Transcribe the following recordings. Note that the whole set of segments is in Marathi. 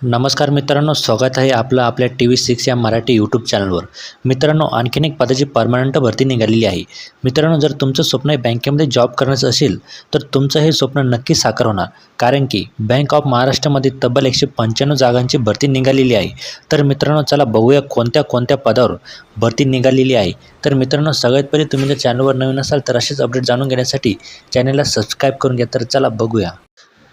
नमस्कार मित्रांनो स्वागत आहे आपलं आपल्या टी व्ही सिक्स या मराठी यूट्यूब चॅनलवर मित्रांनो आणखीन एक पदाची परमनंट भरती निघालेली आहे. मित्रांनो जर तुमचं स्वप्न हे बँकेमध्ये जॉब करण्याचं असेल तर तुमचं हे स्वप्न नक्की साकार होणार. कारण की बँक ऑफ महाराष्ट्रामध्ये तब्बल एकशे पंच्याण्णव जागांची भरती निघालेली आहे. तर मित्रांनो चला बघूया कोणत्या कोणत्या पदावर भरती निघालेली आहे. तर मित्रांनो सगळ्यात पहिले तुम्ही जर चॅनलवर नवीन असाल तर असेच अपडेट जाणून घेण्यासाठी चॅनलला सबस्क्राईब करून घ्या. तर चला बघूया.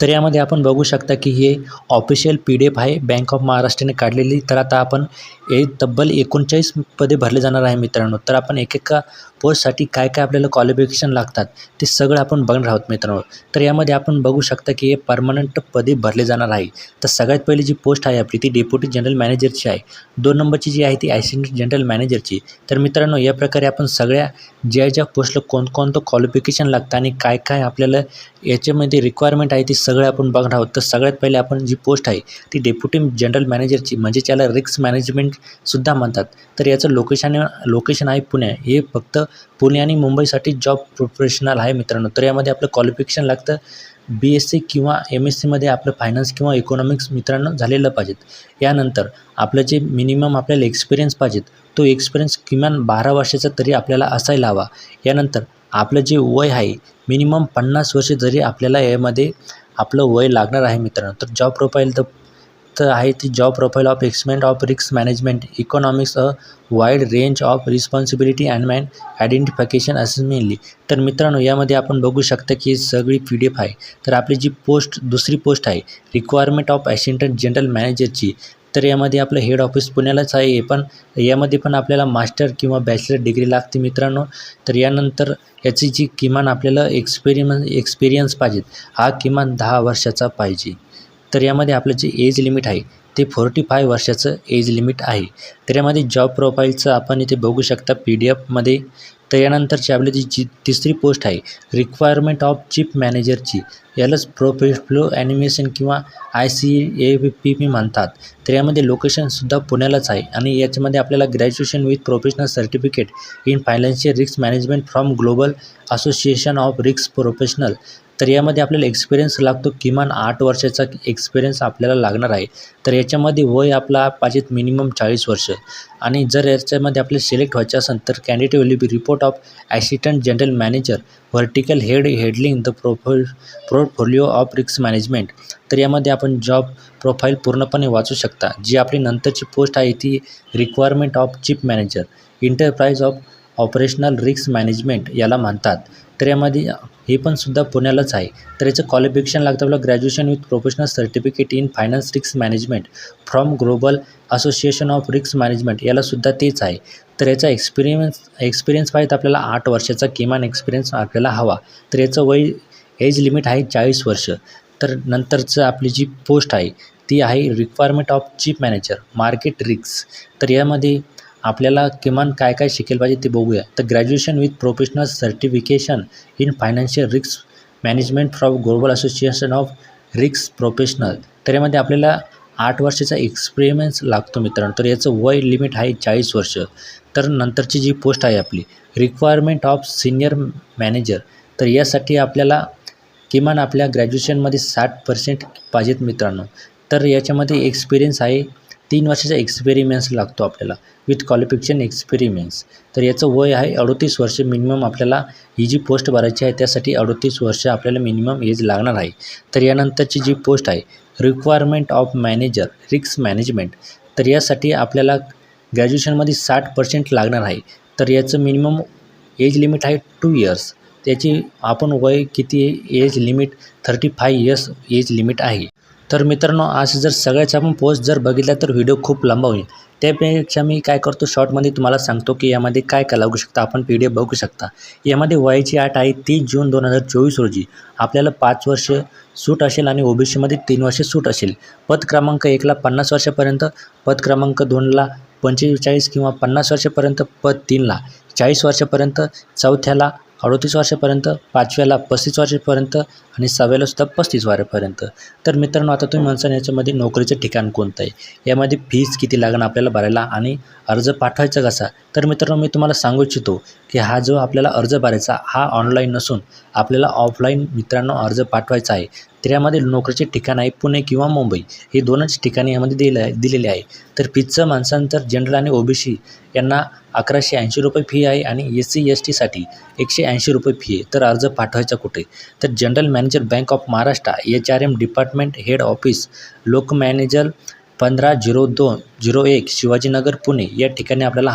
तर यामध्ये आपण बघू शकता की हे ऑफिशियल पी डी एफ आहे. बँक ऑफ महाराष्ट्राने काढलेली. तर आता आपण ए तब्बल एकोणचाळीस पदे भरले जाणार आहे मित्रांनो. तर आपण एकेका पोस्टसाठी काय काय आपल्याला क्वालिफिकेशन लागतात ते सगळं आपण बघणार आहोत मित्रांनो. तर यामध्ये आपण बघू शकता की हे परमनंट पदे भरले जाणार आहे. तर सगळ्यात पहिली जी पोस्ट आहे आपली ती डेप्युटी जनरल मॅनेजरची आहे. दोन नंबरची जी आहे ती ॲसिस्टंट जनरल मॅनेजरची तर मित्रांनो या प्रकारे आपण सगळ्या ज्या ज्या पोस्टला कोणकोणतं क्वालिफिकेशन लागतं आणि काय काय आपल्याला याच्यामध्ये रिक्वायरमेंट आहे ती सगळं सगळे आपण बघणार आहोत. तर सगळ्यात पहिले आपण जी पोस्ट आहे ती डेप्युटी जनरल मॅनेजरची म्हणजे त्याला रिक्स मॅनेजमेंटसुद्धा म्हणतात. तर याचं लोकेशन लोकेशन आहे पुणे. हे फक्त पुणे आणि मुंबईसाठी जॉब प्रोफेशनल आहे मित्रांनो. तर यामध्ये आपलं क्वालिफिकेशन लागतं. बी एस सी किंवा एम एस सीमध्ये आपलं फायनान्स किंवा इकॉनॉमिक्स मित्रांनो झालेलं पाहिजेत. यानंतर आपलं जे मिनिमम आपल्याला एक्सपिरियन्स पाहिजेत तो एक्सपिरियन्स किमान बारा वर्षाचा तरी आपल्याला असायला हवा. यानंतर आपलं जे वय आहे मिनिमम पन्नास वर्ष जरी आपल्याला यामध्ये आपलं वय लागणार आहे मित्रांनो. तर जॉब प्रोफाईल तर तर आहे ती job profile of assessment of risk management economics a wide range of responsibility and man identification असं मेनली तर मित्रांनो यामध्ये आपण बघू शकता की सगळी पी डी एफ आहे. तर आपली जी पोस्ट दुसरी पोस्ट आहे रिक्वायरमेंट ऑफ ॲसिस्टंट जनरल मॅनेजरची तर यामध्ये आपलं हेड ऑफिस पुण्यालाच आहे पण यामध्ये पण आपल्याला मास्टर किंवा बॅचलर डिग्री लागते मित्रांनो. तर यानंतर याची जी किमान आपल्याला एक्सपेरिमेंट एक्सपिरियन्स पाहिजेत हा किमान दहा वर्षाचा पाहिजे. तर यामध्ये आपलं जे एज लिमिट आहे ते फोर्टी फाय वर्षाचं एज लिमिट आहे. तर यामध्ये जॉब प्रोफाईलचं आपण इथे बघू शकता पी डी एफमध्ये तर यानंतरची आपली जी जी तिसरी पोस्ट आहे रिक्वायरमेंट ऑफ चीफ मॅनेजरची यालाच प्रोफेफ्लो ॲनिमेशन किंवा I C A P P म्हणतात. तर यामध्ये लोकेशनसुद्धा पुण्यालाच आहे आणि याच्यामध्ये आपल्याला graduation with professional certificate in financial risk management from global association of risk professional तर यामध्ये आपल्याला एक्सपिरियन्स लागतो किमान आठ वर्षाचा एक्सपिरियन्स आपल्याला लागणार आहे. तर याच्यामध्ये वय आपला पाहिजेत मिनिमम चाळीस वर्ष. आणि जर याच्यामध्ये आपल्याला सिलेक्ट व्हायचं असेल तर candidate will be report of assistant general manager vertical head heading the प्रोफो portfolio of रिक्स मॅनेजमेंट तर यामध्ये आपण जॉब प्रोफाईल पूर्णपणे वाचू शकता. जी आपली नंतरची पोस्ट आहे ती requirement of chief manager enterprise of operational रिक्स मॅनेजमेंट याला म्हणतात. तर यामध्ये हे पण सुद्धा पुण्यालाच आहे. तर याचं क्वालिफिकेशन लागतं आपलं graduation with professional certificate in finance रिक्स management from global association of रिक्स मॅनेजमेंट यालासुद्धा तेच आहे. तर याचा एक्सपिरियन्स एक्सपिरियन्स पाहिजे आपल्याला आठ वर्षाचा किमान एक्सपिरियन्स आपल्याला हवा. तर याचं वय एज लिमिट आहे चाळीस वर्ष. तर नंतरचं आपली जी पोस्ट आहे ती आहे requirement of chief manager market रिक्स तर यामध्ये आपल्याला किमान काय काय शिकेल पाहिजे ते बघूया. तर graduation with professional certification in financial risk management from global association of risk professional तर यामध्ये आपल्याला आठ वर्षाचा एक्सपिरियन्स लागतो मित्रांनो. तर याचं वय लिमिट आहे चाळीस वर्ष. तर नंतरची जी पोस्ट आहे आपली रिक्वायरमेंट ऑफ सिनियर मॅनेजर तर यासाठी आपल्याला किमान आपल्या ग्रॅज्युएशनमध्ये साठ पर्सेंट पाहिजेत मित्रांनो. तर याच्यामध्ये एक्सपिरियन्स आहे तीन वर्षाचा एक्सपेरिमेंट्स लागतो आपल्याला. विथ क्वालिफिकेशन एक्सपेरिमेंट्स तर याचं वय आहे अडतीस वर्ष. मिनिमम आपल्याला ही जी पोस्ट भरायची आहे त्यासाठी अडतीस वर्ष आपल्याला मिनिमम एज लागणार आहे. तर यानंतरची जी पोस्ट आहे रिक्वायरमेंट ऑफ मॅनेजर रिक्स मॅनेजमेंट तर यासाठी आपल्याला ग्रॅज्युएशनमध्ये साठ पर्सेंट लागणार आहे. तर याचं मिनिमम एज लिमिट आहे टू इयर्स त्याची आपण वय किती age limit thirty five years age limit आहे. तर मित्रांनो आज जर सगळ्याच आपण पोस्ट जर बघितला तर व्हिडिओ खूप लांबा होईल. त्यापेक्षा मी काय करतो शॉर्टमध्ये तुम्हाला सांगतो की यामध्ये काय काय लागू शकता आपण पी डी एफ बघू शकता. यामध्ये वयाची आठ आहे तीस जून दोन हजार चोवीस रोजी. आपल्याला पाच वर्ष सूट असेल आणि ओ बी तीन वर्ष सूट असेल. पद क्रमांक एकला पन्नास वर्षापर्यंत पद क्रमांक दोनला पंचेचाळीस किंवा पन्नास वर्षापर्यंत पद तीनला चाळीस वर्षापर्यंत चौथ्याला अडतीस वर्षापर्यंत पाचव्याला पस्तीस वर्षापर्यंत आणि सहाव्यालासुद्धा पस्तीस वाऱ्यापर्यंत तर मित्रांनो आता तुम्ही म्हणसान याच्यामध्ये नोकरीचं ठिकाण कोणतं आहे? यामध्ये फीज किती लागणं आपल्याला भरायला आणि अर्ज पाठवायचा कसा? तर मित्रांनो मी तुम्हाला सांगू इच्छितो की हा जो आपल्याला अर्ज भरायचा हा ऑनलाईन नसून आपल्याला ऑफलाईन मित्रांनो अर्ज पाठवायचा आहे. तर यामध्ये नोकरीचे ठिकाण आहे पुणे किंवा मुंबई. हे दोनच ठिकाणी यामध्ये दिलं दिलेले आहे. तर फीजचं माणसांतर जनरल आणि ओबीसी यांना अकराशे ऐंशी रुपये फी आहे आणि एस सी एस टीसाठी एकशे ऐंशी रुपये फी आहे. तर अर्ज पाठवायचा कुठे? तर general मॅने manager bank of Maharashtra H R M department head office लोकमॅनेजर पंधरा झिरो दोन झिरो एक शिवाजीनगर पुणे या ठिकाणी आपल्याला